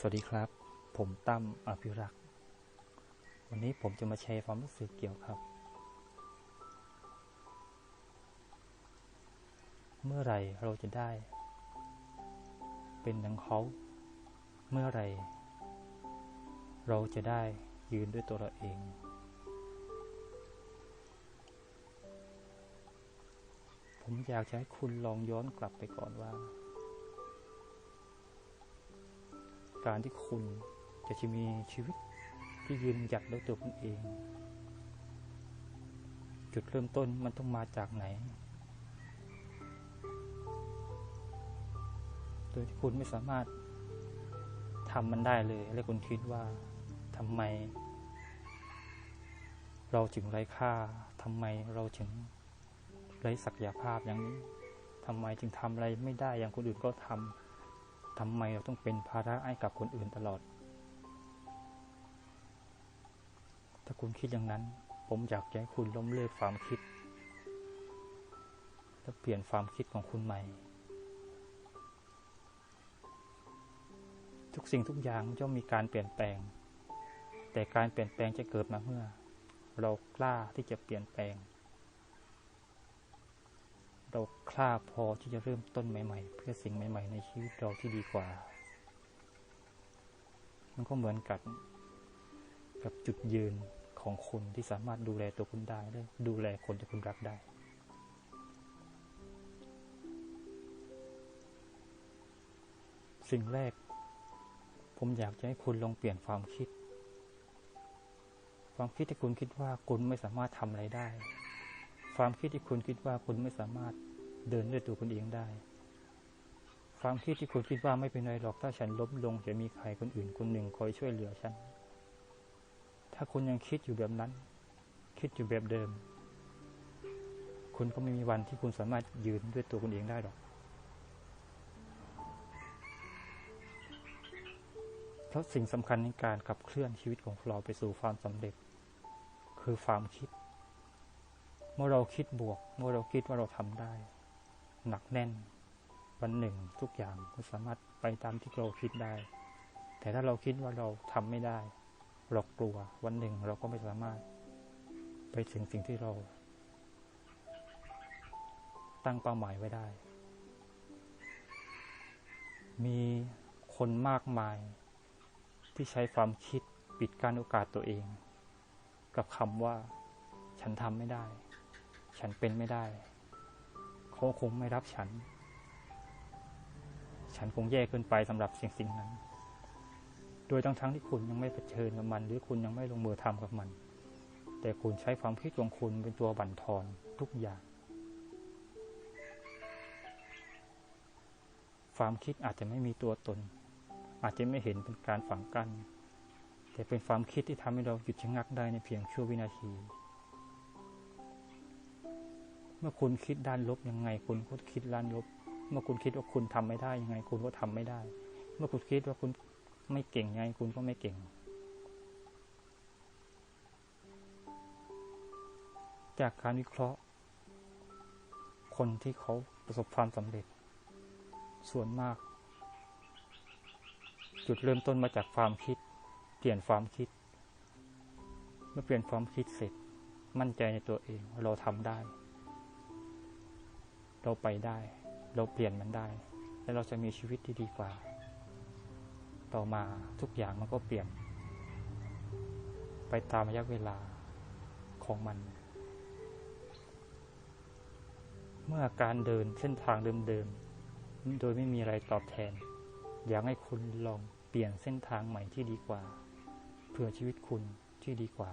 สวัสดีครับ ผมตั้มอภิรักษ์ วันนี้ผมจะมาแชร์ความรู้สึกเกี่ยวกับ เมื่อไรเราจะได้ เป็นดังเขา เมื่อไร เราจะได้ยืนด้วยตัวเราเอง ผมอยากจะให้คุณลองย้อนกลับไปก่อนว่า การที่คุณจะมีชีวิตที่ยืนหยัดด้วยตัวคุณเอง จุดเริ่มต้นมันต้องมาจากไหน โดยที่คุณไม่สามารถทำมันได้เลย และคุณคิดว่าทำไม เราจึงไร้ค่าทำไมเราจึงไร้ศักยภาพอย่างนี้ทำไมจึงทำอะไรไม่ได้อย่างคนอื่นก็ทำ ทำไมเราต้องเป็นภาระให้กับคนอื่นตลอด ถ้าคุณคิดอย่างนั้น ผมอยากให้คุณล้มเลิกความคิด และเปลี่ยนความคิดของคุณใหม่ ทุกสิ่งทุกอย่างย่อมมีการเปลี่ยนแปลง แต่การเปลี่ยนแปลงจะเกิดมาเมื่อ เรากล้าที่จะเปลี่ยนแปลง เราคลาพอที่จะเริ่มต้นใหม่ ๆ เพื่อสิ่งใหม่ ๆ ในชีวิตเราที่ดีกว่า มันก็เหมือนกับกับจุดยืนของคุณที่สามารถดูแลตัวคุณได้และดูแลคนที่คุณรักได้สิ่งแรก ผมอยากจะให้คุณลองเปลี่ยนความคิด ความคิดที่คุณคิดว่าคุณไม่สามารถทำอะไรได้ ความคิดที่คุณคิดว่าคุณไม่สามารถเดินด้วยตัวคุณเองได้ ความคิดที่คุณคิดว่าไม่เป็นไรหรอกถ้าฉันล้มลงจะมีใครคนอื่นคนหนึ่งคอยช่วยเหลือฉัน ถ้าคุณยังคิดอยู่แบบนั้น คิดอยู่แบบเดิม คุณก็ไม่มีวันที่คุณสามารถยืนด้วยตัวคุณเองได้หรอกเพราะสิ่งสำคัญในการขับเคลื่อนชีวิตของเราไปสู่ความสำเร็จ คือความคิด เมื่อเราคิดบวก เมื่อเราคิดว่าเราทำได้ หนักแน่น วันหนึ่งทุกอย่างก็สามารถไปตามที่เราคิดได้ แต่ถ้าเราคิดว่าเราทำไม่ได้ เรากลัววันหนึ่งเราก็ไม่สามารถ ไปถึงสิ่งที่เรา ตั้งเป้าหมายไว้ได้ มีคนมากมายที่ใช้ความคิดปิดการโอกาสตัวเอง กับคำว่าฉันทำไม่ได้ ฉันเป็นไม่ได้เขาคงไม่รับฉัน ฉันคงแย่เกินไปสำหรับสิ่งสิ่งนั้น โดยทั้งทั้งที่คุณยังไม่เผชิญกับมัน หรือคุณยังไม่ลงมือทำกับมัน แต่คุณใช้ความคิดของคุณเป็นตัวบั่นทอนทุกอย่าง ความคิดอาจจะไม่มีตัวตน อาจจะไม่เห็นเป็นการฝังกั้นแต่เป็นความคิดที่ทำให้เราหยุดชะงักได้ในเพียงชั่ววินาที เมื่อคุณคิดด้านลบยังไง คุณก็คิดด้านลบ เมื่อคุณคิดว่าคุณทำไม่ได้ยังไง คุณก็ทำไม่ได้ เมื่อคุณคิดว่าคุณไม่เก่งยังไง คุณก็ไม่เก่ง จากการวิเคราะห์ คนที่เขาประสบความสำเร็จ ส่วนมาก จุดเริ่มต้นมาจากความคิด เปลี่ยนความคิด เมื่อเปลี่ยนความคิดเสร็จ มั่นใจในตัวเองเราทำได้ เราไปได้ เราเปลี่ยนมันได้ และเราจะมีชีวิตที่ดีกว่า ต่อมาทุกอย่างมันก็เปลี่ยน ไปตามระยะเวลาของมัน เมื่อการเดินเส้นทางเดิมๆโดยไม่มีอะไรตอบแทน อยากให้คุณลองเปลี่ยนเส้นทางใหม่ที่ดีกว่า เพื่อชีวิตคุณที่ดีกว่า